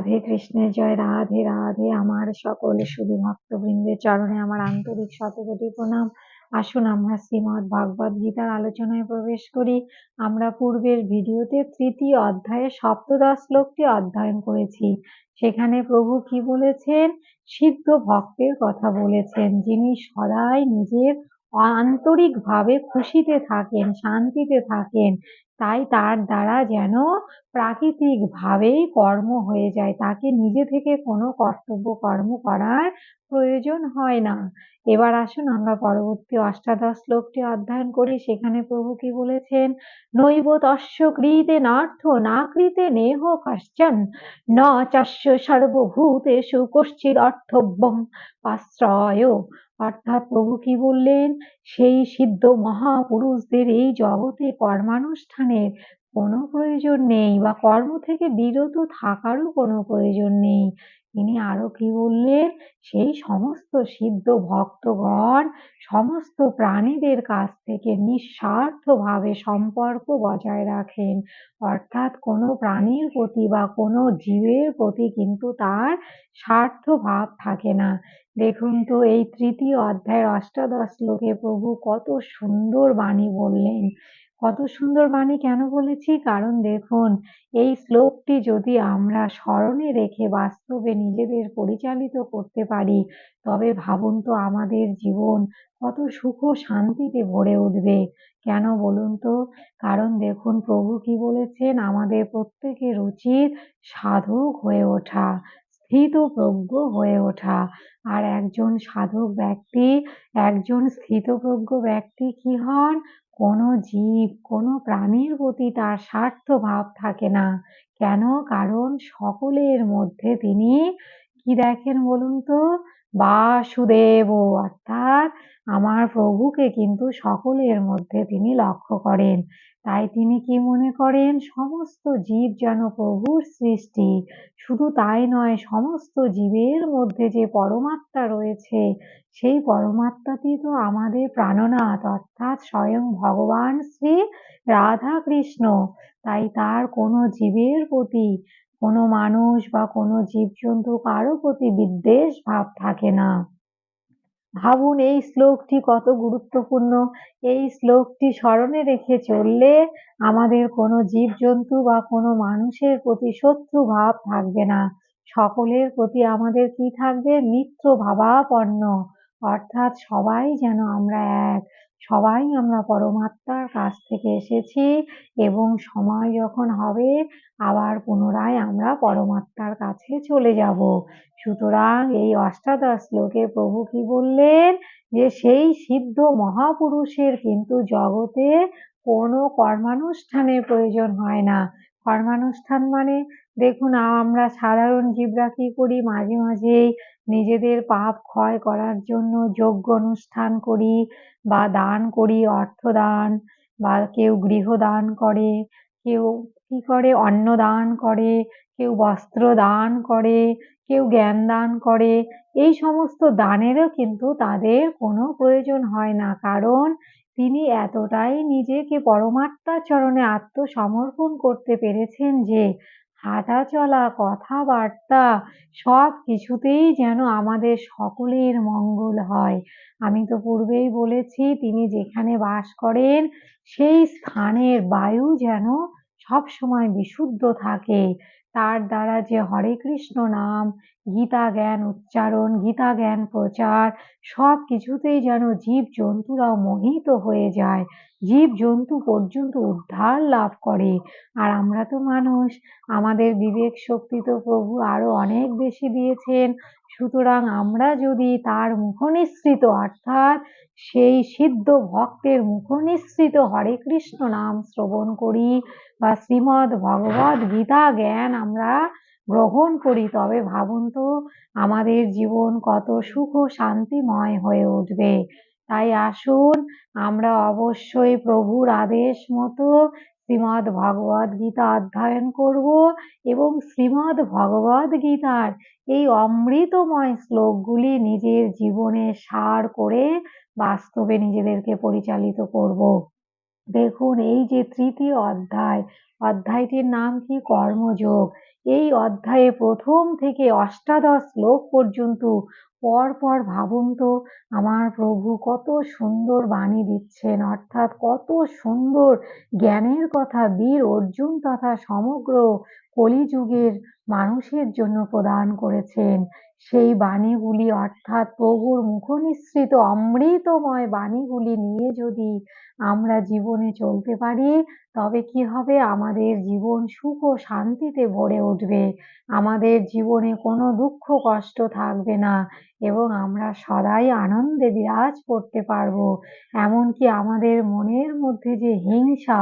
রাধে কৃষ্ণের জয় রাধে রাধে। আমার সকল সুধী ভক্তবৃন্দের চরণে আমার আন্তরিক শতকোটি প্রণাম। আসুন আমরা শ্রীমৎ ভাগবত গীতার আলোচনায় প্রবেশ করি। আমরা পূর্বের ভিডিওতে তৃতীয় অধ্যায়ে সপ্তদশ শ্লোকটি অধ্যয়ন করেছি। সেখানে প্রভু কি বলেছেন? সিদ্ধ ভক্তের কথা বলেছেন, যিনি সদাই নিজের আন্তরিকভাবে খুশিতে থাকেন, শান্তিতে থাকেন। তাই তার দ্বারা যেন প্রাকৃতিক ভাবেই কর্ম হয়ে যায়। তাকে নিজে থেকে কোনো কর্তব্য কর্ম করার প্রয়োজন হয় না। এবার আসুন আমরা পরবর্তী অষ্টাদশ শ্লোকটি অধ্যয়ন করি। সেখানে প্রভু কি বলেছেন? নৈব তস্য কৃতে নার্থ না কৃতে নেহ কশ্চন। ন চাস্য সর্বভূতেষু কশ্চিৎ অর্থব্যম পাশ্রয়। অর্থাৎ প্রভু কি বললেন? সেই সিদ্ধ মহাপুরুষদের এই জগতে কর্মানুষ্ঠানের কোনো প্রয়োজন নেই বা কর্ম থেকে বিরত থাকারও কোনো প্রয়োজন নেই। তিনি আরও কি বললেন? সেই সমস্ত সিদ্ধ ভক্তগণ, সমস্ত প্রাণীদের কাছ থেকে নিঃস্বার্থভাবে সম্পর্ক বজায় রাখেন। অর্থাৎ কোনো প্রাণীর প্রতি বা কোনো জীবের প্রতি কিন্তু তার স্বার্থ ভাব থাকে না। দেখুন তো, এই তৃতীয় অধ্যায়ের অষ্টাদশ শ্লোকে প্রভু কত সুন্দর বাণী বললেন। কত সুন্দর বাণী কেন বলেছি? কারণ দেখুন, এই শ্লোকটি যদি আমরা স্মরণে রেখে বাস্তবে নিজেদের পরিচালিত করতে পারি, তবে ভাবুন তো আমাদের জীবন কত সুখ শান্তিতে ভরে উঠবে। কেন বলুন তো? কারণ দেখুন, প্রভু কি বলেছেন? আমাদের প্রত্যেকের উচিত সাধক হয়ে ওঠা স্থিতপ্রজ্ঞ হয়ে ওঠা। আর একজন সাধক ব্যক্তি, একজন স্থিতপ্রজ্ঞ ব্যক্তি কি হন? কোনো জীব, কোনো প্রাণীর প্রতি তার স্বার্থ ভাব থাকে না। কেন? কারণ সকলের মধ্যে তিনি কি দেখেন বলুন তো? বাসুদেব অর্থাৎ আমার প্রভুকে কিন্তু সকলের মধ্যে তিনি লক্ষ্য করেন। তাই তিনি কি মনে করেন? সমস্ত জীব যেন প্রভুর সৃষ্টি। শুধু তাই নয়, সমস্ত জীবের মধ্যে যে পরমাত্মা রয়েছে, সেই পরমাত্মাটি তো আমাদের প্রাণনাথ, অর্থাৎ স্বয়ং ভগবান শ্রী রাধা কৃষ্ণ তাই তার কোনো জীবের প্রতি কোনো মানুষ বা কোনো জীবজন্তু কারও প্রতি বিদ্বেষ ভাব থাকে না। ভাবুন, এই শ্লোকটি কত গুরুত্বপূর্ণ। এই শ্লোকটি স্মরণে রেখে চললে আমাদের কোনো জীবজন্তু বা কোনো মানুষের প্রতি শত্রু ভাব থাকবে না। সকলের প্রতি আমাদের কি থাকবে? মিত্র ভাবাপন্ন। অর্থাৎ সবাই যেন আমরা এক। সবাই আমরা পরমাত্মার কাছ থেকে এসেছি এবং সময় যখন হবে, আবার পুনরায় আমরা পরমাত্মার কাছে চলে যাব। সুতরাং এই অষ্টাদশ শ্লোকে প্রভু কি বললেন? যে সেই সিদ্ধ মহাপুরুষের কিন্তু জগতে কোনো কর্মানুষ্ঠানের প্রয়োজন হয় না। কর্মানুষ্ঠান মানে দেখুন আমরা সাধারণ জীবরা কি করি? মাঝে মাঝেই নিজেদের পাপ ক্ষয় করার জন্য যজ্ঞ অনুষ্ঠান করি বা দান করি অর্থ দান বা কেউ গৃহ দান করে, কেউ কি করে? অন্ন দান করে, কেউ বস্ত্র দান করে, কেউ জ্ঞান দান করে। এই সমস্ত দানেরও কিন্তু তাদের কোনো প্রয়োজন হয় না, কারণ তিনি এতটাই নিজেকে পরমাত্মার চরণে আত্মসমর্পণ করতে পেরেছেন যে হাঁটা চলা কথাবার্তা সব কিছুতেই যেন আমাদের সকলের মঙ্গল হয়। আমি তো পূর্বেই বলেছি, তিনি যেখানে বাস করেন, সেই স্থানের বায়ু যেন সব সময় বিশুদ্ধ থাকে। তার দ্বারা যে হরে কৃষ্ণ নাম, গীতা জ্ঞান উচ্চারণ, গীতা জ্ঞান প্রচার, সব কিছুতেই যেন জীব জন্তুরাও মোহিত হয়ে যায়। জীব জন্তু পর্যন্ত উদ্ধার লাভ করে। আর আমরা তো মানুষ, আমাদের বিবেক শক্তি তো প্রভু আরও অনেক বেশি দিয়েছেন। সুতরাং আমরা যদি তার মুখনিসৃত, অর্থাৎ সেই সিদ্ধ ভক্তের মুখনিসৃত হরে কৃষ্ণ নাম শ্রবণ করি বা শ্রীমদ ভগবদ গীতা জ্ঞান আমরা গ্রহণ করি, তবে ভাবুন তো আমাদের জীবন কত সুখ শান্তিময় হয়ে উঠবে। তাই আসুন আমরা অবশ্যই প্রভুর আদেশ মতো শ্রীমদ ভগবদ গীতা অধ্যয়ন করব এবং শ্রীমদ ভগবদ গীতার এই অমৃতময় শ্লোকগুলি নিজের জীবনে সার করে বাস্তবে নিজেদেরকে পরিচালিত করব। দেখুন, এই যে তৃতীয় অধ্যায়, অধ্যায়টির নাম কি? কর্মযোগ। এই অধ্যায়ে প্রথম থেকে অষ্টাদশ শ্লোক পর্যন্ত পর পর ভাবুন তো, আমার প্রভু কত সুন্দর বাণী দিচ্ছেন, অর্থাৎ কত সুন্দর জ্ঞানের কথা বীর অর্জুন তথা সমগ্র কলিযুগের মানুষের জন্য প্রদান করেছেন। সেই বাণীগুলি অর্থাৎ প্রভুর মুখনিসৃত অমৃতময় বাণীগুলি নিয়ে যদি আমরা জীবনে চলতে পারি, তবে কি হবে? আমাদের জীবন সুখ ও শান্তিতে ভরে উঠবে। আমাদের জীবনে কোনো দুঃখ কষ্ট থাকবে না এবং আমরা সদাই আনন্দে বিরাজ করতে পারব। এমনকি আমাদের মনের মধ্যে যে হিংসা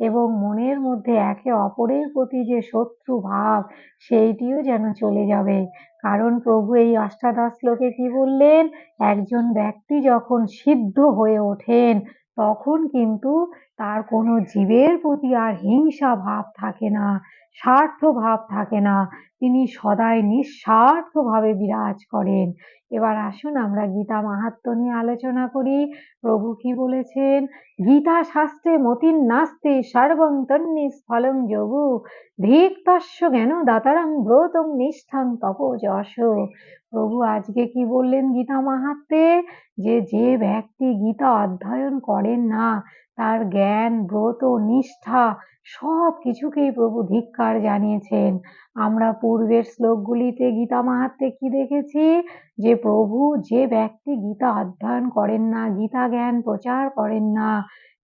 এবং মনের মধ্যে একে অপরের প্রতি যে শত্রু ভাব সেইটিও যেন চলে যাবে। কারণ প্রভু এই অষ্টাদশ শ্লোকে কি বললেন? একজন ব্যক্তি যখন সিদ্ধ হয়ে ওঠেন, তখন কিন্তু তার কোনো জীবের প্রতি আর হিংসা ভাব থাকে না। স্বার্থ ভাব থাকে না। তিনি সদাই নিঃস্বার্থভাবে বিরাজ করেন। এবার আসুন আমরা গীতা মাহাত্ম নিয়ে আলোচনা করি। প্রভু কি বলেছেন? গীতা শাস্ত্রে মতিন নাস্তে সর্বং তন্নিস্ফলং যোগু ধিক তস্য জ্ঞান দাতারাং ব্রতং নিষ্ঠাং তপযশ। প্রভু আজকে কি বললেন গীতা মাহাত্মে? যে যে ব্যক্তি গীতা অধ্যয়ন করেন না তার জ্ঞান, ব্রত, নিষ্ঠা সব কিছুকেই প্রভু ধিক্কার জানিয়েছেন। আমরা পূর্বের শ্লোকগুলিতে গীতা মাহাত্মে কি দেখেছি? যে প্রভু যে ব্যক্তি গীতা অধ্যয়ন করেন না, গীতা জ্ঞান প্রচার করেন না,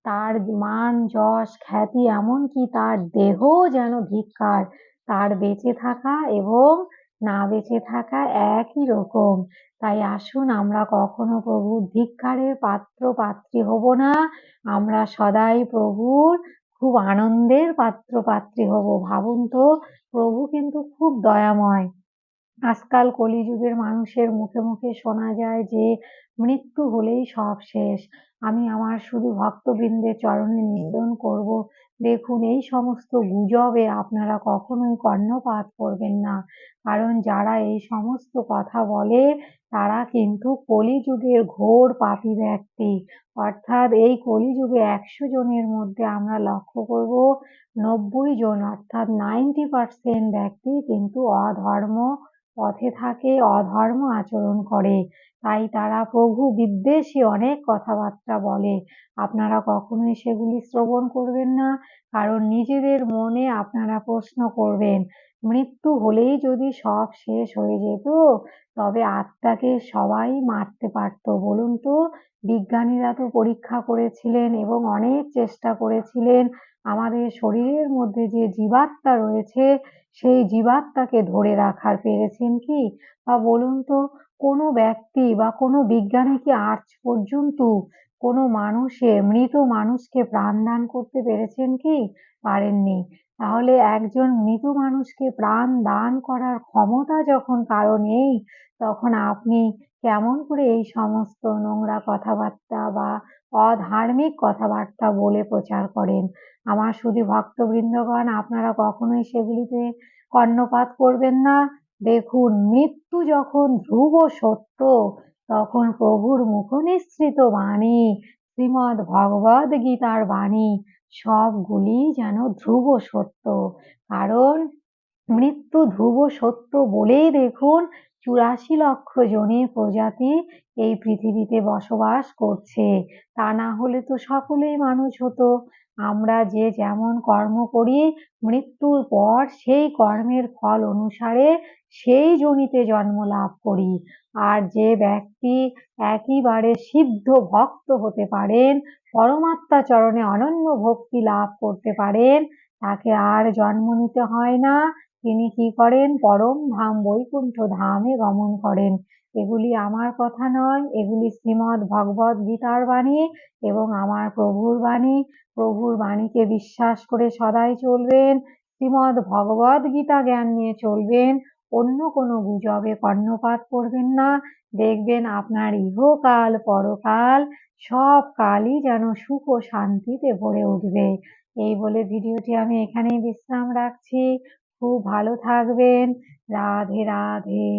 তার মান, যশ, খ্যাতি এমনকি তার দেহ যেন ধিক্কার, তার বেঁচে থাকা এবং না বেঁচে থাকা একই রকম। তাই আসুন আমরা কখনো প্রভুর ধিক্কারের পাত্র পাত্রী হব না। আমরা সদাই প্রভুর খুব আনন্দের পাত্র পাত্রী হব। ভাবুন তো, প্রভু কিন্তু খুব দয়াময়। আজকাল কলিযুগের মানুষের মুখে মুখে শোনা যায় যে, মৃত্যু হলেই সব শেষ। আমি আমার শুধু ভক্তবৃন্দের চরণে নিবেদন করব দেখুন, এই সমস্ত গুজবে আপনারা কখনোই কর্ণপাত করবেন না। কারণ যারা এই সমস্ত কথা বলে, তারা কিন্তু কলিযুগের ঘোর পাপী ব্যক্তি। অর্থাৎ এই কলিযুগে একশো জনের মধ্যে আমরা লক্ষ্য করব, নব্বই জন, অর্থাৎ নাইনটি পার্সেন্ট ব্যক্তি কিন্তু অধর্ম পথে থাকে, অধর্ম আচরণ করে। তাই তারা প্রভু বিদ্বেষী অনেক কথাবার্তা বলে। আপনারা কখনোই সেগুলি শ্রবণ করবেন না, কারণ নিজেদের মনে আপনারা প্রশ্ন করবেন, মৃত্যু হলেই যদি সব শেষ হয়ে যেত, তবে আত্মাকে সবাই মারতে পারত। বলুন তো, বিজ্ঞানীরা তো পরীক্ষা করেছিলেন এবং অনেক চেষ্টা করেছিলেন আমাদের শরীরের মধ্যে যে জীবাত্মা রয়েছে, সেই জীবাত্মাকে ধরে রাখার পেরেছেন কি? বা বলুন তো, কোনো ব্যক্তি বা কোনো বিজ্ঞানী কি আজ পর্যন্ত কোনো মানুষের মৃত মানুষকে প্রাণদান করতে পেরেছেন কি? পারেননি। তাহলে একজন মৃত মানুষকে প্রাণ দান করার ক্ষমতা যখন কারও নেই, তখন আপনি কেমন করে এই সমস্ত নোংরা কথাবার্তা বা অধার্মিক কথাবার্তা বলে প্রচার করেন? আমার শুধু ভক্তবৃন্দগণ, আপনারা কখনোই সেগুলিতে কর্ণপাত করবেন না। দেখুন, মৃত্যু যখন ধ্রুব সত্য, তখন প্রভুর মুখনিসৃত বাণী, শ্রীমদ ভগবদ গীতার বাণী সবগুলি যেন ধ্রুব সত্য। কারণ মৃত্যু ধ্রুব সত্য বলেই দেখুন চুরাশি লক্ষ জনের প্রজাতি এই পৃথিবীতে বসবাস করছে। তা না হলে তো সকলেই মানুষ হতো। আমরা যে যেমন কর্ম করি, মৃত্যুর পর সেই কর্মের ফল অনুসারে সেই জনিতে জন্ম লাভ করি। আর যে ব্যক্তি একেবারে সিদ্ধ ভক্ত হতে পারেন পরমাত্মা চরণে অনন্য ভক্তি লাভ করতে পারেন। তাকে আর জন্ম নিতে হয় না। তিনি কি করেন? পরম ধাম বৈকুণ্ঠ ধামে গমন করেন। এগুলি আমার কথা নয়। এগুলি শ্রীমদ ভগবদ গীতার বাণী এবং আমার প্রভুর বাণী। প্রভুর বাণীকে বিশ্বাস করে সদাই চলবেন। শ্রীমদ ভগবদ গীতা জ্ঞান নিয়ে চলবেন। অন্য কোনো গুজবে কর্ণপাত করবেন না। দেখবেন আপনার ইহকাল, পরকাল, সব কালই যেন সুখ ও শান্তিতে ভরে উঠবে। এই বলে ভিডিওটি আমি এখানেই বিশ্রাম রাখছি। খুব ভালো থাকবেন। রাধে রাধে।